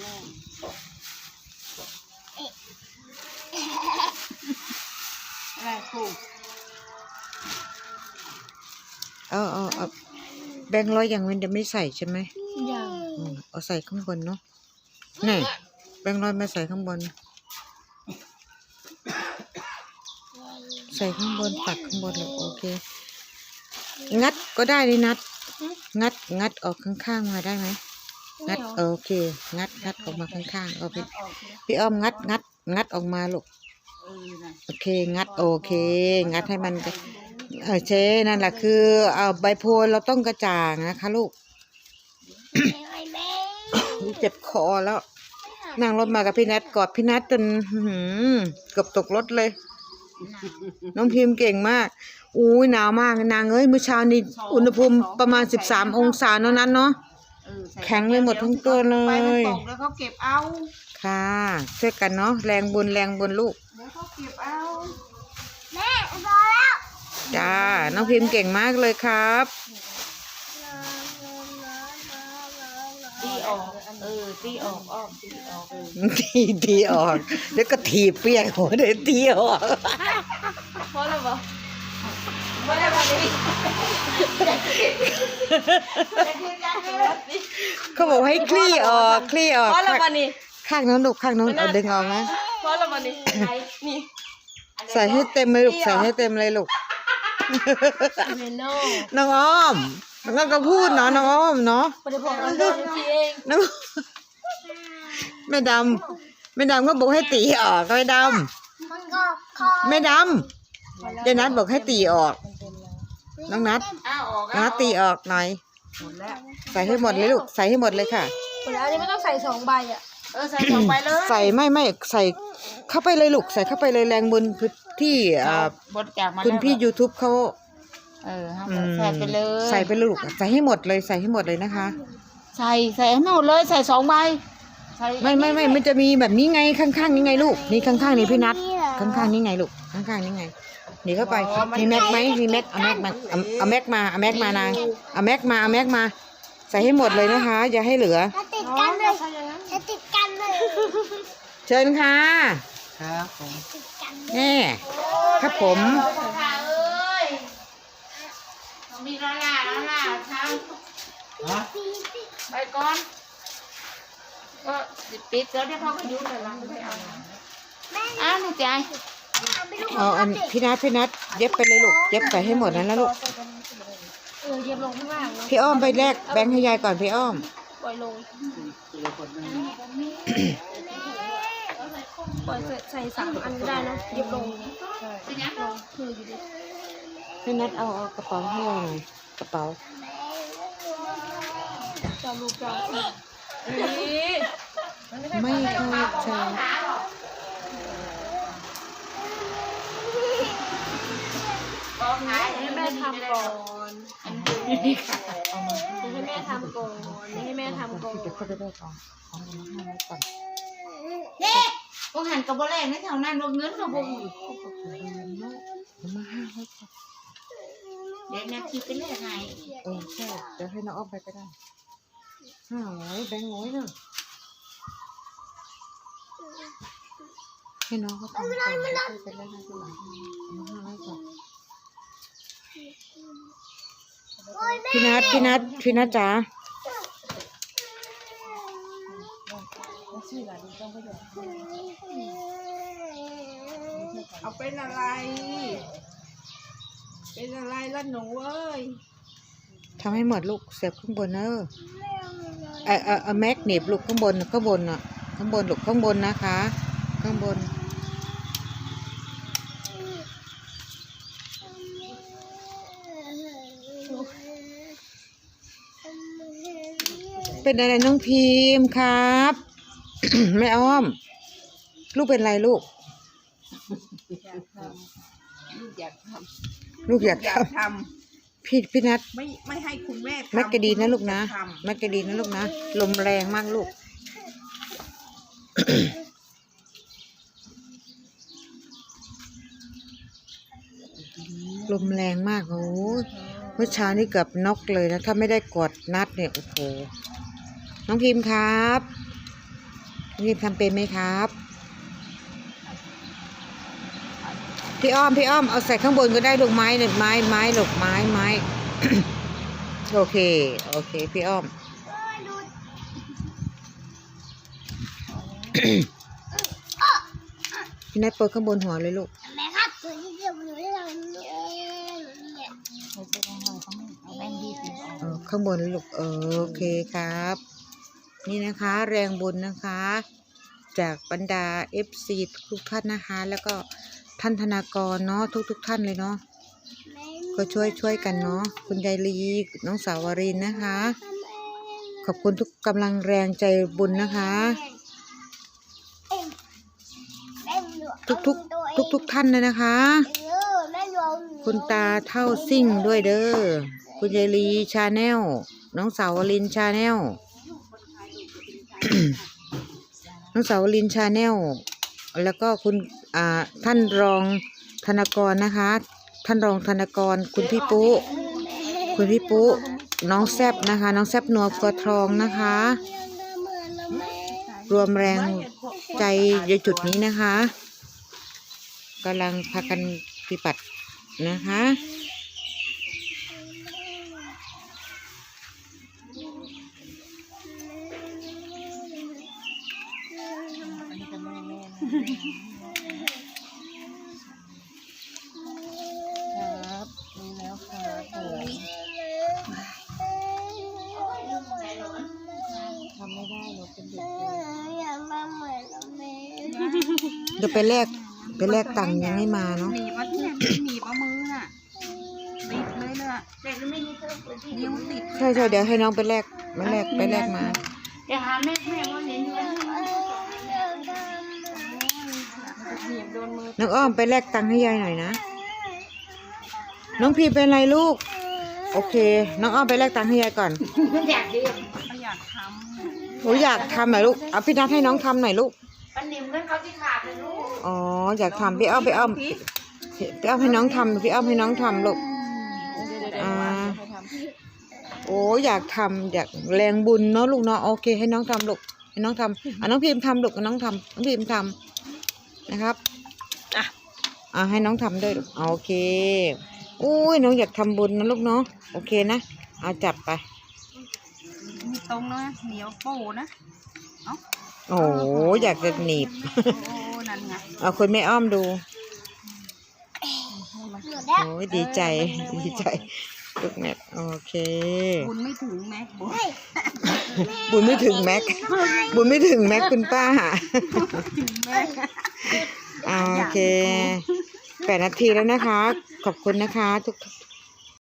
แม่อะไรครูเอาเอาเอาแบงค์ร้อยอย่างมันจะไม่ใส่ใช่ไหมยังอืมเอาใส่ข้างบนเนาะนี่ แบงค์ร้อยมาใส่ข้างบน ใส่ข้างบนปักข้างบนเลยโอเค งัดก็ได้นี่นัด งัดงัดออกข้างๆมาได้ไหม งัดโอเค งัดงัดออกมาข้างๆเอาพี่ออกเลยพี่อ้อมงัดงัด งัดออกมาลูกเออน่ะโอเค งัดโอเค งัดให้มันกระเออเชนั่นแหละคือเอาใบโพลเราต้องกระจ่างนะคะลูกเจ็บคอแล้วนั่งรถมากับพี่นัทกอดพี่นัทจนอื้อหือเกือบตกรถเลย น้องพิมพ์เก่งมาก อุ้ยหนาวมากนางเอ้ยเมื่อเช้านี้อุณหภูมิประมาณ13องศาเท่านั้นเนาะ เออใส่แข็งเลยหมดทั้งตัวเลย ไปมันตกแล้วเขาเก็บเอาค่ะช่วยกันเนาะแรงบุญแรงบุญลูก เดี๋ยวเขาเก็บเอาแม่พอแล้วจ้า น้องพิมพ์เก่งมากเลยครับ ตีออกเออตีออกออกตีออกเออทีทีออก แล้วก็ถีบเปียกหัวเลยทีออก พอแล้วปะ ไม่ได้มาดิเขาบอกให้คลี่ออกคลี่ออกพอแล้วปะนี่ข้างนั้นลูกข้างนั้นเอาดึงออกนะพอแล้วปะนี่นี่ใส่ให้เต็มเลยลูกใส่ให้เต็มเลยลูกเมโน่น้องอ้อมน้องอ้อมก็พูดเนาะน้องอ้อมเนาะไม่ได้บอกเราโดนทีเองน้องแม่ดำแม่ดำก็บอกให้ตีออกแม่ดมันก็คอำแม่ดำเจนัทบอกให้ตีออก น้องนัทอ้าวออกน้องนัทตีออกหน่อย หมดแล้วใส่ให้หมดเลยลูก ใส่ให้หมดเลยค่ะ หมดแล้วอันนี้ไม่ต้องใส่สองใบอะเออใส่ลงไปเลยใส่ไม่ไม่ใส่เข้าไปเลยลูก ใส่เข้าไปเลยแรงบุญที่อ่าบดจากมาคุณพี่ แล้ว YouTube เขาเออเอาอืมใส่ไปเลยใส่ไปเลยลูกใส่ให้หมดเลยใส่ให้หมดเลยนะคะ ใส่ใส่ให้หมดเลยใส่สองใบใส่ไม่ไม่ไม่มันจะมีแบบนี้ไงข้างๆนี่ไงลูกนี่ข้างๆนี่พี่นัทข้างๆนี่ไงลูกข้างๆนี่ไง หนีเข้าไปมีแม็กไหมมีแม็กเอาแม็กมาเอาเอาแม็กมาเอาแม็กมานางเอาแม็กมาเอาแม็กมา ใส่ให้หมดเลยนะคะ อย่าให้เหลือ จะติดกันเลยจะติดกันเลยเชิญค่ะครับผมแน่ครับผมค่ะเอ้ยมีละล่าละล่าทำไปก่อนก็ปิดแล้วเดี๋ยวเขาก็ยุ่งเลยละไม่เอาอ้าวหนูใจ เอาอันพี่นัทพี่นัทเย็บไปเลยลูกเย็บใส่ให้หมดนั้นแล้วลูกเออเย็บลงข้างล่างเนาะพี่อ้อมไปแลกแบงค์ให้ยายก่อนพี่อ้อมปล่อยลงปล่อยใส่สามอันก็ได้เนาะเย็บลงลงคืออยู่ดิพี่นัทเอาเอากระเป๋าให้เราหน่อยกระเป๋าจอมลูกจอมนี่ไม่เข้าใจ ให้แม่ทำก่อนให้แม่ทำก่อนให้แม่ทำก่อนเดี๋ยวเขาจะได้ของของมาให้ไว้ก่อนนี่พวกหันกระบอกแรกไม่เท่านั้นพวกเงินกระบอกมาให้ไว้ก่อนเดี๋ยวนาทีไปเลขไงเออใช่เดี๋ยวให้น้องอ้อมไปก็ได้ห้าร้อยแบงค์ร้อยเนอะให้น้องเขาทำก่อนแล้วค่อยไปเล่นให้ทีหลังเอามาให้ไว้ก่อน พี่นัทพี่นัทพี่นัทจ๋าเอาเป็นอะไร เป็นอะไรล่ะหนูเอ้ยทำให้หมดลูกเสียบข้างบนเนอะเออเออเอาแม็กหนีบลูกข้างบนน่ะข้างบนอะข้างบนลูกข้างบนนะคะ ข้างบน เป็นอะไรน้องพิมพ์ครับ แม่อ้อม ลูกเป็นไรลูกลูก อยากทลูกอยากำอยาทกทำพี่พี่นัทำไม่ไม่ให้คุณแม่ทำแม็กกะดีนะลูกนะทำแม็กกะดีนะลูกนะลมแรงมากลูก ลมแรงมากโอ้โหเมื่อเช้านี่เกือบน็อกเลยนะ ถ้าไม่ได้กดนัดเนี่ย โอ้โห น้องพิมพ์ครับรีบทำเป็นไหมครับ พี่อ้อมพี่อ้อมเอาใส่ข้างบนก็ได้ลูกไม้เนี่ยไม้ไม้ลูกไม้ไม้โอเค โอเค พี่อ้อมพี่นัทเปิดข้างบนหัวเลยลูกแม่ครับตัวนี้เดียวหนูได้ทำเนี่ยเนี่ยเออข้างบนเลยลูกเออโอเคครับ นี่นะคะแรงบุญนะคะ จากบรรดา FC ทุกท่านนะคะ แล้วก็ท่านธนากรเนาะทุกๆทท่านเลยเนาะก็ช่วยช่วยกันเนาะคุณยายลีน้องสาววรินนะคะ ขอบคุณทุกกำลังแรงใจบุญนะคะ ทุกทุกทุกทุกท่านเลยนะคะ คุณตาเท่าซิ่งด้วยเด้อคุณยายลีชาแนลน้องสาววลินชาแนล น้องสาวลินชาแนลแล้วก็คุณอ่าท่านรองธนกรนะคะ ท่านรองธนกร คุณพี่ปุ๊คุณพี่ปุ๊น้องแซบนะคะ น้องแซบนัวกระทองนะคะ รวมแรงใจในจุดนี้นะคะกำลังพากันปฏิบัตินะคะ ครับรู้แล้วครับผมทำไม่ได้หนูเป็นเด็กเกิน อยากมาเหมือนแม่ เดี๋ยวไปแลกไปแลกตังค์ยังไม่มาเนาะหนีบว่าเนี่ยหนีบเอามือน่ะติดเลยเน่ะเด็กไม่มีเสื้อผืนที่นิ้วติดใช่ใช่เดี๋ยวให้น้องไปแลกไปแลกไปแลกมาเดี๋ยวหาแม่แม่ว่าเห็นอยู่หนีบโดนมือน้องอ้อมไปแลกตังค์ให้ยายหน่อยนะ น้องพีเป็นไรลูก โอเค น้องอ้อมไปแลกตังค์ให้ยายก่อนไม่อยากเรียนก็อยากทหนูอยากทำหน่อยลูกเอาพี่นัทให้น้องทำหน่อยลูก ปันนิมกันเขาที่ขาดเลยลูกอ๋ออยากทำพี่อ้อมพี่อ้อมพี่อ้อมให้น้องทำพี่อ้อมให้น้องทำลูกอ่าโอ้อยากทำอยากแรงบุญเนาะลูกเนาะโอเค ให้น้องทำลูกให้น้องทำอะน้องพิมพ์ทำลูกน้องทำน้องพิมพ์ทำนะครับอะอะให้น้องทำด้วยลูกเอาโอเคอุ้ยน้องอยากทำบุญนะลูกเนาะโอเคนะเอาจับไปำมีตรงนะเหนียวโป้นะ โอ้โหอยากจะหนีบ โอ้นั่นไงเอาคุณแม่อ้อมดูหนูได้โอ้ยดีใจ ดีใจลูกแม่โอเค บุญไม่ถึงแม็กบุญบุญไม่ถึงแม็กบุญไม่ถึงแม็กคุณป้าถึงแม็ก อ่าโอเคแปดนาทีแล้วนะคะ ขอบคุณนะคะ ทุกทุก